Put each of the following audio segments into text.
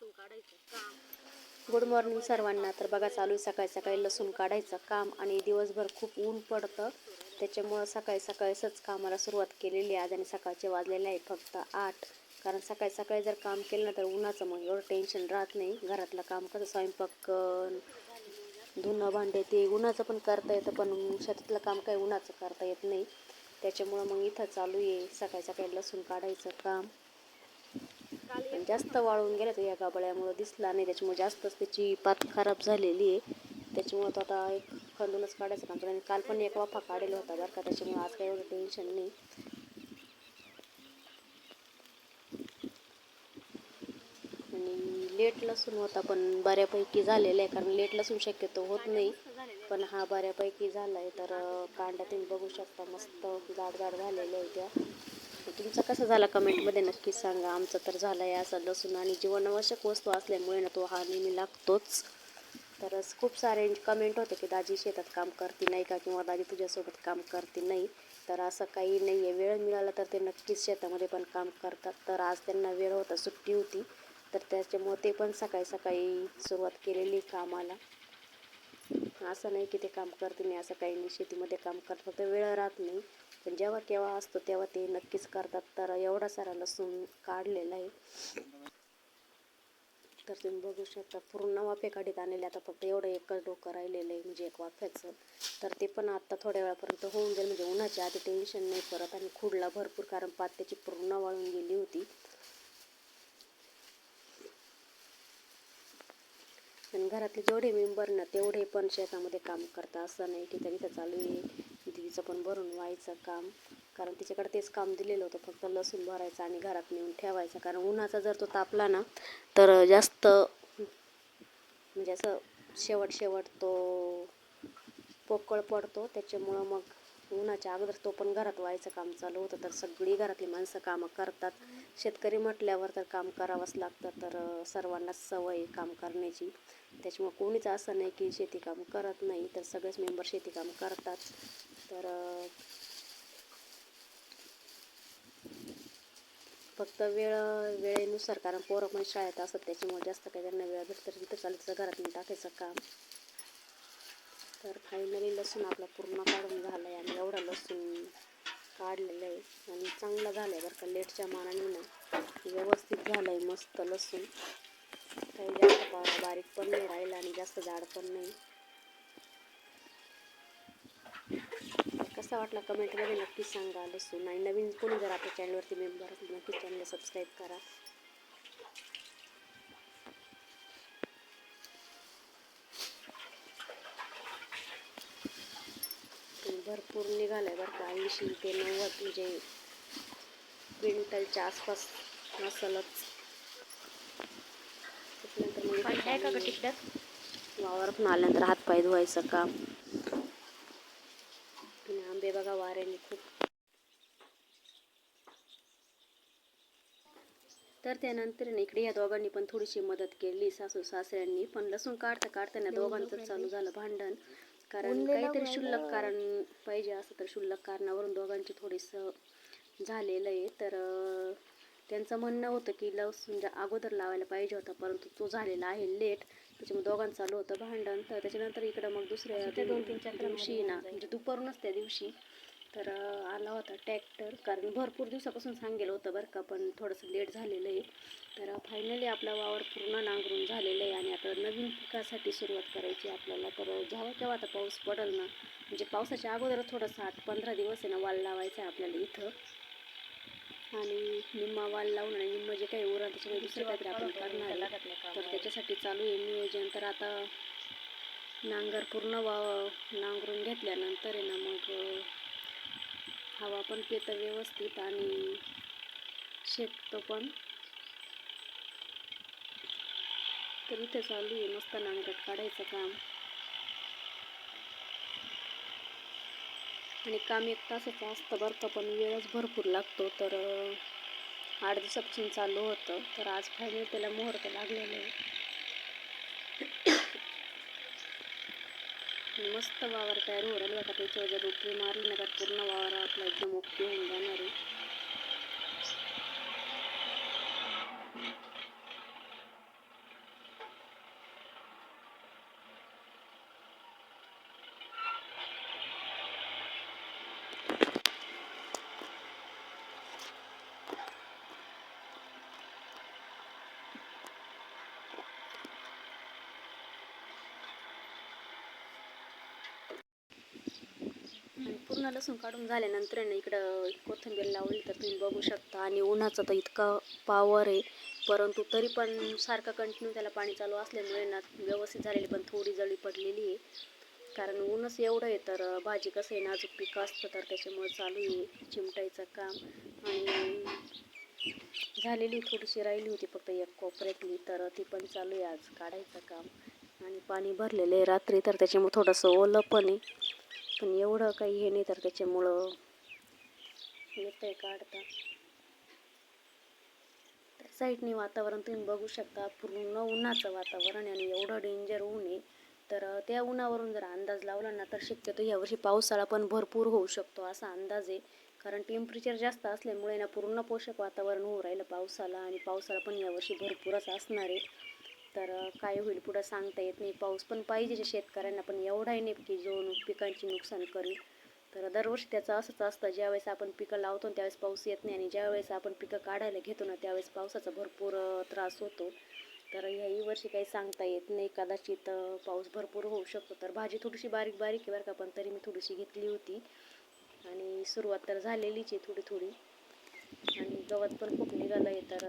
लसूण काढायचं काम. गुड मॉर्निंग सर्वांना. तर बघा चालू आहे सकाळी सकाळी लसूण काढायचं काम आणि दिवसभर खूप ऊन पडतं. त्याच्यामुळं सकाळी सकाळीच कामाला सुरुवात केलेली आहे. आज आणि सकाळचे वाजलेले आहे फक्त आठ. कारण सकाळी सकाळी जर काम केलं ना तर उन्हाचं मग एवढं टेन्शन राहत नाही. घरातलं काम कसं स्वयंपाक कर धुणं भांडे ते उन्हाचं पण करता येतं पण शेतातलं काम काही उन्हाचं करता येत नाही. त्याच्यामुळं मग इथं चालू आहे सकाळी सकाळी लसूण काढायचं काम. जास्त वाळून गेला तो या गाबळ्यामुळं दिसला नाही त्याच्यामुळे जास्तच त्याची पात खराब झालेली आहे. त्याच्यामुळं तो आता एक खंदूनच काढायचं काम. आणि काल पण एक वाफा काढलेला होता बरं का त्याच्यामुळे आज काही एवढं टेन्शन नाही. आणि लेट लसूण होता पण बऱ्यापैकी झालेला आहे कारण लेट लसूण शक्यतो होत नाही. पण हा बऱ्यापैकी झाला आहे तर कांदा तुम्ही बघू शकता मस्त जाड जाड झालेल्या आहे त्या. तुमचा कसा झाला कमेंटमध्ये नक्कीच सांगा. आमचा तर झाला आहे असा लसूण आणि जीवनावश्यक वस्तू असल्यामुळे ना तो हा नेहमी लागतोच. तर खूप सारे कमेंट होते की दाजी शेतात काम करते नाही का किंवा दाजी तुझ्यासोबत काम करते नाही. तर असं काही नाही आहे वेळ मिळाला तर ते नक्कीच शेतामध्ये पण काम करतात. तर आज त्यांना वेळ होता सुट्टी होती. तर त्याच्यामुळे ते पण सकाळी सकाळी सुरुवात केलेली कामाला. असं नाही की ते काम करते नाही असं काही नाही. शेतीमध्ये काम करत फक्त वेळ राहत नाही. पण जेव्हा केव्हा असतो तेव्हा ते नक्कीच करतात. तर एवढा सारा लसूण काढलेला आहे. तर तुम्ही बघू शकता पूर्ण वाफे काढीत आणलेले आता फक्त एवढं एकच डोकं राहिलेलं आहे म्हणजे एक वाफ्याचं तर ते पण आत्ता थोड्या वेळापर्यंत होऊन जाईल. म्हणजे उन्हाच्या आधी टेन्शन नाही परत आणि खुडला भरपूर कारण पात त्याची पूर्ण वाळून गेली होती. आणि घरातले जेवढे मेंबर ना तेवढे पण शेतामध्ये काम करतात. असं नाही की तरी तर चालू आहे. तिचं पण भरून व्हायचं काम. कारण तिच्याकडे तेच काम दिलेलं होतं. फक्त लसूण भरायचं आणि घरात नेऊन ठेवायचं. कारण उन्हाचा जर तो तापला ना तर जास्त म्हणजे असं शेवट शेवट तो पोकळ पडतो. त्याच्यामुळं मग उन्हाच्या अगोदर तो पण घरात व्हायचं काम चालू होतं. तर सगळी घरातली माणसं कामं करतात. शेतकरी म्हटल्यावर तर काम करावंच लागतं. तर सर्वांनाच सवय काम करण्याची. त्याच्यामुळं कोणीच असं नाही की शेती काम करत नाही. तर सगळेच मेंबर शेती काम करतात. तर फक्त वेळ वेळेनुसार कारण पोरं पण शाळेत असतात त्याच्यामुळे जास्त काही त्यांना वेळ भेटत तर तिथं घरात टाकायचं काम. तर फायनली लसूण आपला पूर्ण काढून झाला आहे आणि एवढा लसूण काढलेलं आहे आणि चांगला झाला आहे बरं का लेटच्या मानाने. ना व्यवस्थित झालं आहे मस्त लसूण. काही जास्त बारीक पण नाही राहिलं आणि जास्त जाड पण नाही. कसा वाटला कमेंटमध्ये नक्कीच सांगा. लसूण आणि नवीन कोणी जर आपल्या चॅनलवरती मेंबर असेल नक्कीच चॅनलला सबस्क्राईब करा. भरपूर निघालं आहे बरं का. ऐंशी ते नव्वद म्हणजे क्विंटलच्या आसपास नसलच. त्याच्यानंतर मग पाणी का टिकड्यात वावरातून आल्यानंतर हातपाय धुवायचं काम. आंबे बघा वाऱ्याने खूप. तर त्यानंतर इकडे या दोघांनी पण थोडीशी मदत केली सासू सासऱ्यांनी. पण लसूण काढता काढताना दोघांचं चालू झालं भांडण. कारण काहीतरी क्षुल्लक कारण पाहिजे असं तर क्षुल्लक कारणावरून दोघांची थोडीसं झालेलं आहे. तर त्यांचं म्हणणं होतं की लसूण अगोदर लावायला पाहिजे होता परंतु तो झालेला आहे लेट. त्याच्यामुळे दोघांचं चालू होतं भांडण. तर त्याच्यानंतर इकडं मग दुसऱ्या दोन तीन चक्रामध्ये दिवशी ना. म्हणजे दुपारूनच त्या दिवशी तर आला होता ट्रॅक्टर. कारण भरपूर दिवसापासून सांगेलं होतं बरं का पण थोडंसं लेट झालेलं आहे. तर फायनली आपला वावर पूर्ण नांगरून झालेलं आहे आणि आता नवीन पिकासाठी सुरुवात करायची आपल्याला. तर जेव्हा केव्हा आता पाऊस पडेल ना? म्हणजे पावसाच्या अगोदरच थोडंसं आठ पंधरा दिवस आहे ना वाल लावायचा आहे आपल्याला इथं. आणि निम्मा वाल लावून आणि निम्म जे काही उरण त्याच्यामध्ये दुसरं काहीतरी आपण करणार आहे. तर. त्याच्यासाठी चालू आहे नियोजन. तर आता नांगर पूर्ण वा नांगरून घेतल्यानंतर आहे ना मग हवा पण पेतं व्यवस्थित आणि शेकतं पण. तर इथं चालू आहे मस्त नांगरट काढायचं काम. आणि काम एक तासाचं असतं बरं का पण वेळच भरपूर लागतो. तर आठ दिवसापासून चालू होतं. तर आज फायनल त्याला मुहूर्त लागलेलं आहे. मस्त वावर तयार होईल बघा त्याच्यावर जर रोटरी मारली ना तर पूर्ण वावर आपला एकदम ओके होऊन जाणार आहे. पूर्ण लसूण काढून झाल्यानंतर ना इकडं कोथिंबीर लावली तर तुम्ही बघू शकता. आणि उन्हाचा तर इतका पावर आहे. परंतु तरी पण सारखं कंटिन्यू त्याला पाणी चालू असल्यामुळे ना व्यवस्थित झालेली पण थोडी जळी पडलेली आहे. कारण ऊनच एवढं आहे तर भाजी कसं आहे नाजूक पिकं असतं तर त्याच्यामुळे चालू आहे चिमटायचं काम. आणि झालेली थोडीशी राहिली होती फक्त एक कोपऱ्यातली तर ती पण चालू आहे आज काढायचं काम. आणि पाणी भरलेलं आहे रात्री तर त्याच्यामुळे थोडंसं ओलं पण आहे. पण एवढं काही हे नाही तर त्याच्यामुळं येतं आहे काढता. त्या साईडने वातावरण तुम्ही बघू शकता पूर्ण उन्हाचं वातावरण आहे आणि एवढं डेंजर ऊन आहे. तर त्या उन्हावरून जर अंदाज लावला ना तर शक्यतो यावर्षी पावसाळा पण भरपूर होऊ शकतो असा अंदाज आहे. कारण टेम्परेचर जास्त असल्यामुळे ना पूर्ण पोषक वातावरण होऊ राहिलं पावसाला आणि पावसाळा पण यावर्षी भरपूरच असणार आहे. तर काय होईल. पुढं सांगता येत नाही. पाऊस पण पाहिजे शेतकऱ्यांना पण एवढाही नाही की जो पिकांची नुकसान करेल. तर दरवर्षी त्याचं असंच असतं. ज्यावेळेस आपण पिकं लावतो त्यावेळेस पाऊस येत नाही आणि ज्यावेळेस आपण पिकं काढायला घेतो ना त्यावेळेस पावसाचा भरपूर त्रास होतो. तर ह्याही वर्षी काही सांगता येत नाही. कदाचित पाऊस भरपूर होऊ शकतो. तर भाजी थोडीशी बारीक बारीक आहे बरं का पण तरी मी थोडीशी घेतली होती. आणि सुरुवात तर झालेलीच आहे थोडी थोडी. आणि गवत पण खूप निघालं आहे तर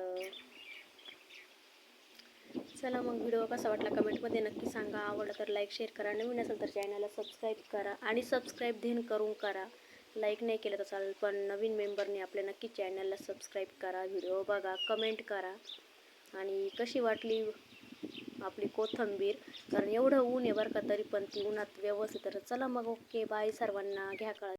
चला मग व्हिडिओ कसा वाटला कमेंटमध्ये नक्की सांगा. आवडला तर लाईक शेअर करा. नवीन असेल तर चॅनलला सबस्क्राईब करा आणि सबस्क्राईब देन करून करा. लाईक नाही केलं तर चालेल पण नवीन मेंबरने आपल्या नक्की चॅनलला सबस्क्राईब करा. व्हिडिओ बघा कमेंट करा. आणि कशी वाटली आपली कोथंबीर? कारण एवढं ऊन आहे बरं का तरी पण ती उन्हात व्यवस्थित तर चला मग ओके बाय सर्वांना. घ्या काळ